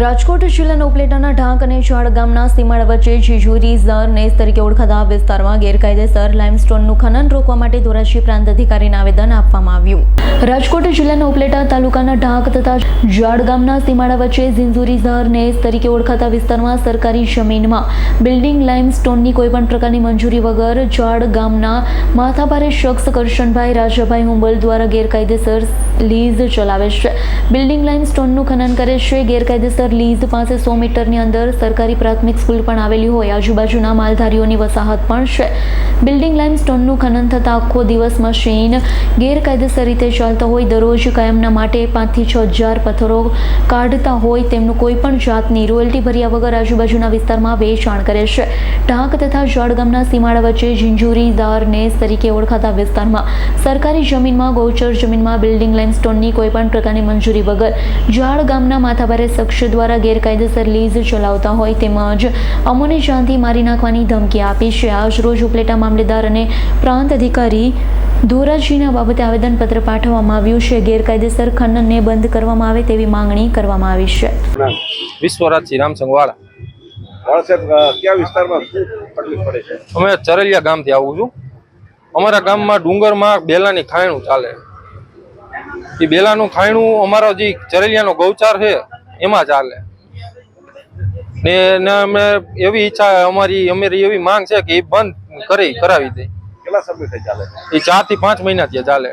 રાજકોટ જિલ્લાના ઉપલેટાના ઢાંક અને શાળ ગામના સીમાડા વચ્ચે જીજુરી ઝર નેસ તરીકે ઓળખાતા વિસ્તારમાં ગેરકાયદેસર લાઇમસ્ટોનનું ખનન રોકવા માટે ધોરાજી પ્રાંત અધિકારીને આવેદન આપવામાં આવ્યું. રાજકોટ જિલ્લાના ઉપલેટા તાલુકાના ઢાંક તથા ઝાડ ગામના સીમાડા વચ્ચે ઝિંઝુરી ઝર નેસ તરીકે ઓળખાતા વિસ્તારમાં સરકારી જમીનમાં બિલ્ડિંગ લાઇમસ્ટોનની કોઈપણ પ્રકારની મંજૂરી વગર ઝાડ ગામના માથાભારે શખ્સ કરશનભાઈ રાજાભાઈ હુંબલ દ્વારા ગેરકાયદેસર લીઝ ચલાવે છે. બિલ્ડિંગ લાઇમસ્ટોનનું ખનન કરે છે, ગેરકાયદેસર લીઝ પાસે સો મીટરની અંદર સરકારી પ્રાથમિક સ્કૂલ પણ આવેલી હોય. આજુબાજુના માલધારીઓની વસાહત પણ છે. બિલ્ડિંગ લાઇમસ્ટોનનું ખનન થતાં આખો દિવસ મશીન ગેરકાયદેસર રીતે ચાલતા હોય દરરોજ કાયમના માટે પાંચથી છ હજાર પથ્થરો કાઢતા હોય તેમનું કોઈ પણ જાતની રોયલ્ટી ભર્યા વગર આજુબાજુના વિસ્તારમાં વેચાણ કરે છે. ઢાંક તથા ઝાડ ગામના સીમાડા વચ્ચે ઝીંઝુરી, દાર, નેસ તરીકે ઓળખાતા વિસ્તારમાં સરકારી જમીનમાં ગૌચર જમીનમાં બિલ્ડિંગ લાઇમ સ્ટોનની કોઈ પણ પ્રકારની મંજૂરી વગર ઝાડ ગામના માથાભારે શખ્સ દ્વારા ગેરકાયદેસર લીઝ ચલાવતા હોય તેમજ અમોને જાનથી મારી નાખવાની ધમકી આપી છે. આજ રોજ ઉપલેટા મામલેદાર અને પ્રાંત અધિકારી ધોરાજીના બાબતે આવેદનપત્ર પાઠવવામાં આવ્યું છે. ગેરકાયદેસર ખનનને બંધ કરવામાં આવે તેવી માંગણી કરવામાં આવી છે. વિશ્વરાજ શ્રીરામ રામસંગવાળા. વાળા સાહેબ અ, કયા વિસ્તારમાં શું તકલીફ પડે છે? અમે ચરલિયા ગામથી આવું છું. અમારા ગામમાં ડુંગરમાં બેલાની ખાયણું ચાલે. એ બેલાનું ખાયણું અમારો જે ચરલિયાનો ગૌચાર છે એમાં ચાલે. ને એને અમે એવી ઈચ્છા અમારી અમારી એવી માંગ છે કે એ બંધ કરી કરાવી દે. કેટલા સમયથી ચાલે? એ ચારથી પાંચ મહિનાથી ચાલે.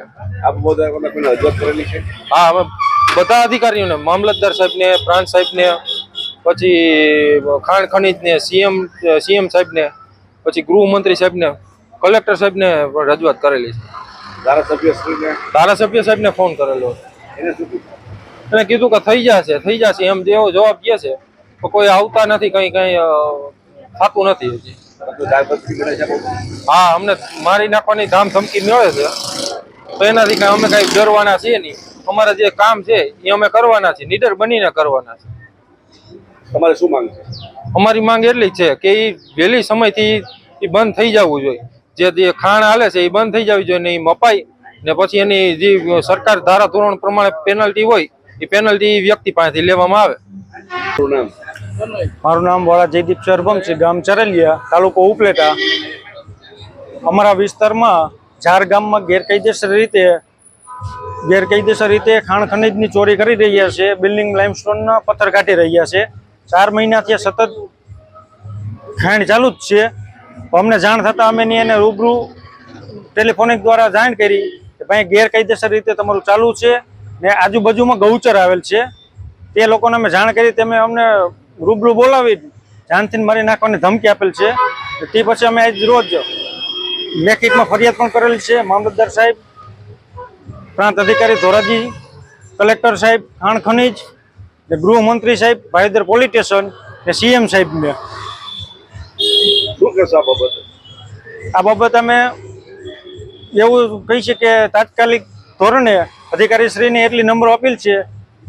આ બધા કોઈને રજૂઆત કરેલી છે? હા અમે બધા અધિકારીઓને મામલતદાર સાહેબને પ્રાંત સાહેબને પછી ખાણ ખનીજને સીએમ સીએમ સાહેબને પછી ગૃહમંત્રી સાહેબને કલેક્ટર સાહેબને રજૂઆત કરેલી છે. ધારાસભ્ય ધારાસભ્ય સાહેબને ફોન કરેલો. એને કીધું કે થઈ જશે થઈ જશે એમ જેવો જવાબ કહે છે. કોઈ આવતા નથી કંઈ કંઈ થતું નથી હજી? હા અમને મારી નાખવાની ધામ ધમકી મળે છે. તો એનાથી કાંઈ અમે કાંઈ ડરવાના છીએ નહીં. અમારા જે કામ છે એ અમે કરવાના છીએ. નીડર બનીને કરવાના છે. તમારે શું માંગ છે? અમારી માંગ એટલી છે કે એ વહેલી સમયથી એ બંધ થઈ જવું જોઈએ. જે જે ખાણ હાલે છે એ બંધ થઈ જવી જોઈએ ને એ મપાય ને પછી એની જે સરકાર ધારા ધોરણ પ્રમાણે પેનલ્ટી હોય એ પેનલ્ટી વ્યક્તિ પાસેથી લેવામાં આવે. નામ? મારું નામ વાળા જયદીપ સરભમસિંહ ગામ ચરલિયા, તાલુકો ઉપલેટા. અમારા વિસ્તારમાં ઝાર ગામમાં ગેરકાયદેસર રીતે ગેરકાયદેસર રીતે ખાણ ખનીજની ચોરી કરી રહ્યા છે, બિલ્ડિંગ લાઇમસ્ટોનના પથ્થર કાઢી રહ્યા છે. ચાર મહિનાથી સતત ખાણ ચાલુ જ છે. અમને જાણ થતાં અમે એને રૂબરૂ ટેલિફોનિક દ્વારા જાણ કરી કે ભાઈ ગેરકાયદેસર રીતે તમારું ચાલુ છે ને આજુબાજુમાં ગૌચર આવેલ છે. તે લોકોને અમે જાણ કરી તેમે અમને રૂબરૂ બોલાવી જાનથી મારી નાખવાની ધમકી આપેલ છે. તે પછી અમે આજ રોજ લેખિતમાં ફરિયાદ પણ કરેલી છે. મામલતદાર સાહેબ પ્રાંત અધિકારી ધોરાજી કલેક્ટર સાહેબ ખાણ ખનીજ ને ગૃહમંત્રી સાહેબ ભાઈદર પોલીસ સ્ટેશન ને સીએમ કહેશો આ બાબતે? આ બાબત અમે એવું કહી છે કે તાત્કાલિક ધોરણે અધિકારીશ્રીને એટલી નંબર અપીલ છે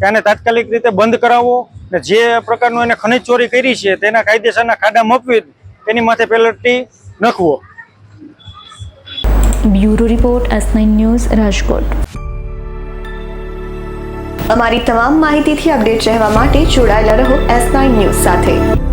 કે આને તાત્કાલિક રીતે બંધ કરાવવો ને જે પ્રકારનું એને ખનિજ ચોરી કરી છે તેના કાયદેસરના ખાડા મપવી તેની માથે પેલટી નાખવો. Bureau report S news Rajkot. અમારી તમામ માહિતીથી અપડેટ રહેવા માટે જોડાયેલા રહો એસ ન્યૂઝ સાથે.